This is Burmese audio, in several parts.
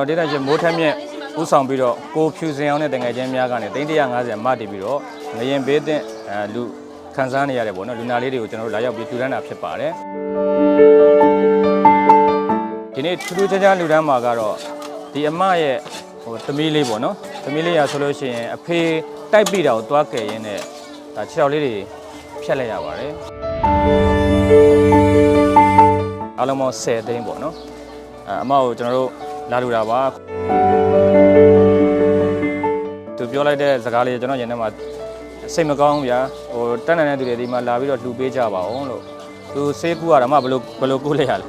တော်ဒေတာရှင်မိုးထက်မြင့်ဥဆောင်ပြီးတော့ကိုဖြူစင်အောင်တဲ့တငယ်ချင်းများကနေ350မတည်ပြီးတော့ငရင်ဘေးတဲ့အဲလူခန်းစားနေရတယ်ပေါ့နော်လူနာလေးတွေကိုကျွန်တော်တို့လာရောက်ပြီးထူထမ်းတာဖြစ်ပါတယ်ဒီနေ့ထူးထူးခြားခြားလူတန်းမှာကတော့ဒီအမရဲ့ဟိုသမီးလေးပေါ့နော်သမီးလေးရဆိုလို့ရှိရင်အဖေတိုက်ပြီးတာကိုတွားကယ်ရင်းနဲ့ဒါခြေထောက်လေးတွေဖြတ်လိုက်ရပါတယ်အားလုံးပေါင်း10သိန်းပေါ့နော်အဲအမကိုကျွန်တော်တို့ လာလူတာပါသူပြောလိုက်တဲ့စကားလေးကျွန်တော်ရင်ထဲမှာစိတ်မကောင်းဘူးဗျာဟိုတက်နိုင်တဲ့သူတွေဒီမှာလာပြီးတော့လှူပေးကြပါအောင်လို့သူဆေးကူရတာမှဘယ်လိုဘယ်လိုကူလိုက်ရလဲ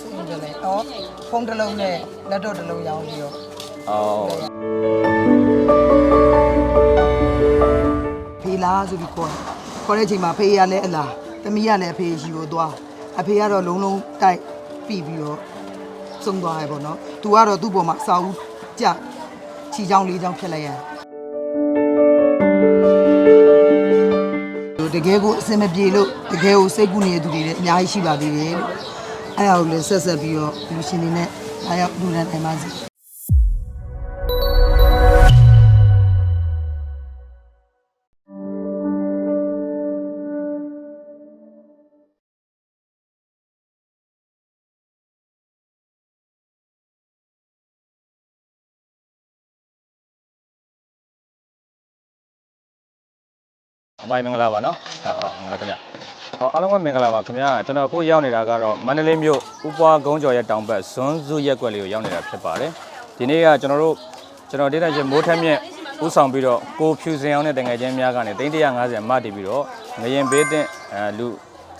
စိတ်ကြလဲအော်ဖုန်းတစ်လုံးနဲ့လက်တော့တစ်လုံးရောင်းပြီးတော့အော်ဖေးလားဆိုပြီးခေါ်တယ်ခေါ်တဲ့အချိန်မှာဖေးရလဲအလားသမီးကလည်းအဖေရှိကိုသွားအဖေကတော့လုံးလုံးတိုက်ပြီးပြီးတော့ စုံသွားရပေါ့နော်သူကတော့သူ့ပေါ်မှာစာအုပ်ကြချီချောင်းလေးချောင်းဖြတ်လိုက်ရတယ်တကယ်ကိုအစင်မပြေလို့တကယ်ကိုစိတ်ကူးနေတဲ့သူတွေလည်းအများကြီးရှိပါသေးတယ်လို့အဲ့ဒါကိုလည်းဆက်ဆက်ပြီးတော့လူရှင်တွေနဲ့အားရောက်လူနဲ့နိုင်ပါစေ အမိုင်မင်္ဂလာပါနော်ဟုတ်ဟုတ်မင်္ဂလာခင်ဗျဟောအားလုံးပဲမင်္ဂလာပါခင်ဗျကျွန်တော်အခုရောက်နေတာကတော့မန္တလေးမြို့ဥပွားကုန်းကျော်ရဲ့တောင်ဘက်ဇွန်းစုရက်ကွက်လေးကိုရောက်နေတာဖြစ်ပါတယ်ဒီနေ့ကကျွန်တော်တို့ကျွန်တော်ဒေတာရှင်မိုးထက်မြင့်ဥဆောင်ပြီးတော့ကိုဖြူစင်အောင်တဲ့တငယ်ချင်းများကနေ350မတည်ပြီးတော့ငရင်ဘေးတဲ့အဲလူ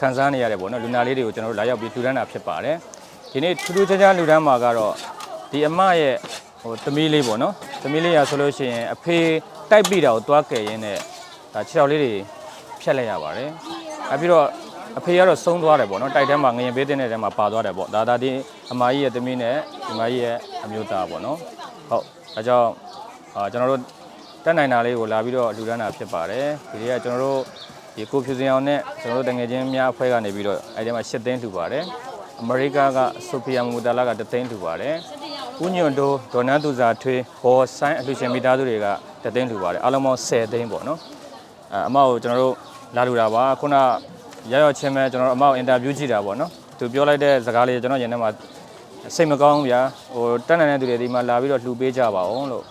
ခန်းစားနေရတယ်ပေါ့နော်လူနာလေးတွေကိုကျွန်တော်တို့လာရောက်ပြီးထူထမ်းတာဖြစ်ပါတယ်ဒီနေ့ထူးထူးခြားခြားလူတန်းမှာကတော့ဒီအမရဲ့ဟိုသမီးလေးပေါ့နော်သမီးလေးရဆိုလို့ရှိရင်အဖေတိုက်ပြီးတာကိုတွားကယ်ရင်းနဲ့ ဒါခြေထောက်လေးတွေဖြတ်လိုက်ရပါတယ်။အဲပြီးတော့အဖေကတော့ဆုံးသွားတယ်ပေါ့နော်တိုက်ထဲမှာငရင်ပေးတဲ့ထဲမှာပါသွားတယ်ပေါ့ဒါဒါဒီအမကြီးရဲ့သမီးနဲ့ဒီမကြီးရဲ့အမျိုးသားပေါ့နော်ဟုတ်အဲကြောင့်အာကျွန်တော်တို့တက်နိုင်တာလေးကိုလာပြီးတော့လူဒန်းတာဖြစ်ပါတယ်ဒီတွေကကျွန်တော်တို့ဒီကိုဖြူစင်အောင်နဲ့ကျွန်တော်တို့တငယ်ချင်းများအဖွဲ့ကနေပြီးတော့အဲဒီထဲမှာ၈သိန်းလှူပါတယ်အမေရိကကဆိုဖီယာမူတာလာကတသိန်းလှူပါတယ်ဦးညွန့်တို့ဒေါ်နန်းသူစာထွေးဘော်ဆိုင်အလှူရှင်မိသားစုတွေကတသိန်းလှူပါတယ်အားလုံးပေါင်း10သိန်းပေါ့နော် အဲအမကိုကျွန်တော်တို့လာလူတာပါခုနရရောက်ချင်းမဲ့ကျွန်တော်တို့အမကိုအင်တာဗျူးကြည့်တာပေါ့နော်သူပြောလိုက်တဲ့စကားလေးကျွန်တော်ရင်ထဲမှာစိတ်မကောင်းဘူးဗျာဟိုတက်နိုင်တဲ့သူတွေဒီမှာလာပြီးတော့လှူပေးကြပါအောင်လို့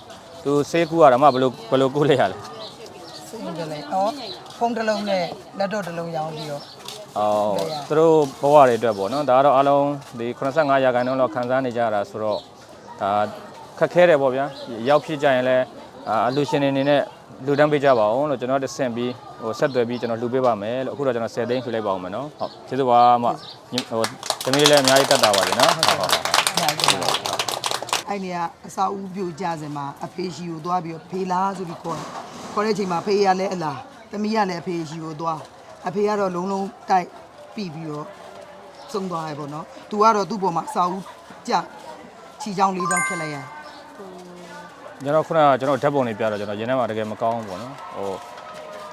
သူဆေးကူရတာမှဘယ်လိုဘယ်လိုကူလိုက်ရလဲစိတ်ကြလဲအော်ဖုန်းတစ်လုံးနဲ့လက်တော့တစ်လုံးရောင်းပြီးတော့အော်သူတို့ဘဝတွေအတွက်ပေါ့နော်ဒါကတော့အားလုံးဒီ85ရာခိုင်နှုန်းလောက်ခံစားနေကြရတာဆိုတော့ဒါခက်ခဲတယ်ပေါ့ဗျာရောက်ဖြစ်ကြရင်လည်းအာအလူရှင်တွေအနေနဲ့ လူတန်းပေးကြပါအောင်လို့ကျွန်တော်တက်ဆင့်ပြီးဟိုဆက်သွယ်ပြီးကျွန်တော်လှူပေးပါမယ်လို့အခုတော့ကျွန်တော်10သိန်းလှူလိုက်ပါအောင်မယ်နော်ဟုတ်ကျေးဇူးပါအမညီဟိုတမီးလေးလည်းအများကြီးတတ်တာပါလေနော်ဟုတ်ဟုတ်ဟုတ်ညာကြပါအဲ့နေကအစာဦးပြိုကြစင်မှာအဖေရှိကိုသွားပြီးတော့ဖေးလားဆိုပြီးခေါ်တယ်ခေါ်တဲ့အချိန်မှာဖေးရလဲအလားသမီးကလည်းအဖေရှိကိုသွားအဖေကတော့လုံးလုံးတိုက်ပြီးပြီးတော့စုံသွားရပေါ့နော်သူကတော့သူ့ပေါ်မှာအစာဦးကြချီချောင်းလေးချောင်းဖြတ်လိုက်ရတယ် ကျွန်တော်ခုနကကျွန်တော်ဓာတ်ပုံတွေပြတော့ကျွန်တော်ရင်းထဲမှာတကယ်မကောင်းဘူးပေါ့နော်ဟို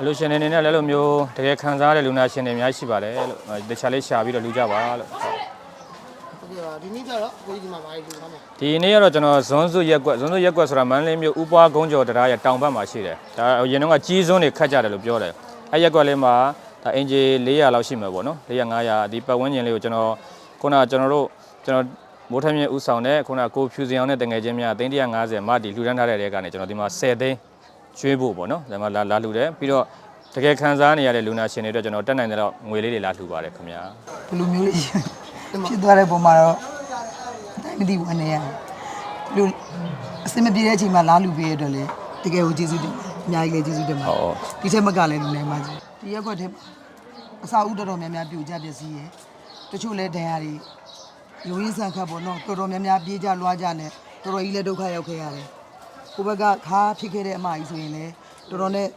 အလူရှင်တွေအနေနဲ့လည်းအဲ့လိုမျိုးတကယ်ခံစားရတဲ့လူနာရှင်တွေအများကြီးရှိပါတယ်လို့တခြားလေးရှာပြီးတော့လူကြပါလို့ဟုတ်ဟုတ်ကဲ့ပါဒီနေ့ကျတော့ကိုကြီးဒီမှာဘာလို့လုပ်ရမလဲဒီနေ့ကတော့ကျွန်တော်ဇွန်းစုရက်ကွက်ဇွန်းစုရက်ကွက်ဆိုတာမန္တလေးမြို့ဥပွားကုန်းကျော်တရားရဲ့တောင်ဘက်မှာရှိတယ်ဒါအရင်တော့ကြီးစွန်းတွေခတ်ကြတယ်လို့ပြောတယ်အဲ့ရက်ကွက်လေးမှာဒါအင်ဂျီ400လောက်ရှိမှာပေါ့နော်400 500ဒီပတ်ဝန်းကျင်လေးကိုကျွန်တော်ခုနကကျွန်တော်တို့ကျွန်တော် မိုးထမြင့်ဥဆောင်တဲ့ခုနကကိုဖြူစင်အောင်တဲ့တငယ်ချင်းများ350မတီလှူဒန်းထားတဲ့တဲကနေကျွန်တော်ဒီမှာ10သိန်းကျွေးဖို့ပေါ့နော်ဒါမှလာလာလှူတယ်ပြီးတော့တကယ်ခံစားနေရတဲ့လူနာရှင်တွေအတွက်ကျွန်တော်တက်နိုင်တဲ့တော့ငွေလေးတွေလာလှူပါတယ်ခင်ဗျာဘယ်လိုမျိုးလေးဖြစ်သွားတဲ့ပုံမှာတော့တိုင်းမသိဘူးအနေရလူအစင်မပြေတဲ့အချိန်မှာလားလူပေးရတဲ့လေတကယ်ကိုကျေးဇူးတင်အများကြီးလည်းကျေးဇူးတင်ပါဟုတ်ဒီချက်မကလည်းလူနိုင်ပါကြီးဒီရက်ကွက်ထဲမှာအစာဥတော်တော်များများပြိုကျပျက်စီးရယ်တချို့လဲဒဏ်ရာတွေ ရုံရင်းဆန်ခတ်ပေါ့နော်တော်တော်များများပြေးကြလွှားကြနဲ့တော်တော်ကြီးလည်းဒုက္ခရောက်ခဲ့ရတယ်ကိုဘက်ကခါဖြစ်ခဲ့တဲ့အမကြီးဆိုရင်လည်းတော်တော်နဲ့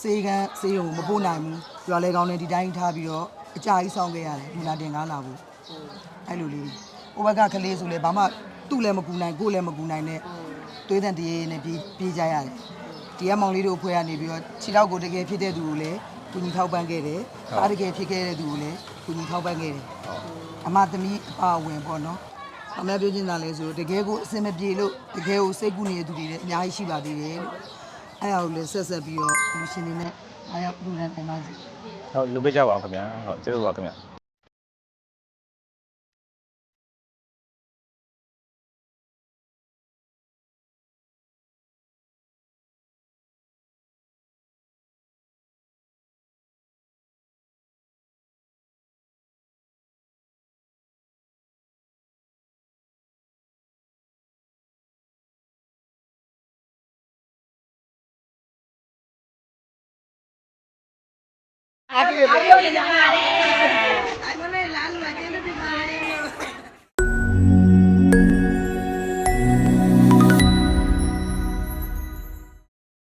စေကန်းစေရုံမပို့နိုင်ဘူးရွာလဲကောင်းနဲ့ဒီတိုင်းထားပြီးတော့အကြာကြီးဆောင်ခဲ့ရတယ်လူနာတင်ကားလာဘူးအဲ့လိုလေးကိုဘက်ကကလေးဆိုလဲဘာမှသူ့လည်းမကူနိုင်ကိုယ်လည်းမကူနိုင်နဲ့သွေးတန်တရေနဲ့ပြေးပြေးကြရတယ်ဒီကမောင်လေးတို့ဖွဲ့ရနေပြီးတော့ခြေထောက်ကိုတကယ်ဖြစ်တဲ့သူကိုလည်း ကုညီထောက်ပံ့ခဲ့တယ်။အားတကယ်ဖြစ်ခဲ့တဲ့သူကိုလည်းကုညီထောက်ပံ့ခဲ့တယ်။အမသမီးအပါဝင်ပေါ့နော်အမေပြောချင်တာလဲဆိုတကယ်ကိုအစင်မပြေလို့တကယ်ကိုစိတ်ကူးနေတဲ့သူတွေလည်းအများကြီးရှိပါသေးတယ်လို့အဲ့ဒါကိုလည်းဆက်ဆက်ပြီးတော့လူရှင်တွေနဲ့အားရပူရန်နိုင်ပါစေဟုတ်လူပေးကြပါအောင်ခင်ဗျာဟုတ်ကျေးဇူးပါခင်ဗျာ Happy birthday.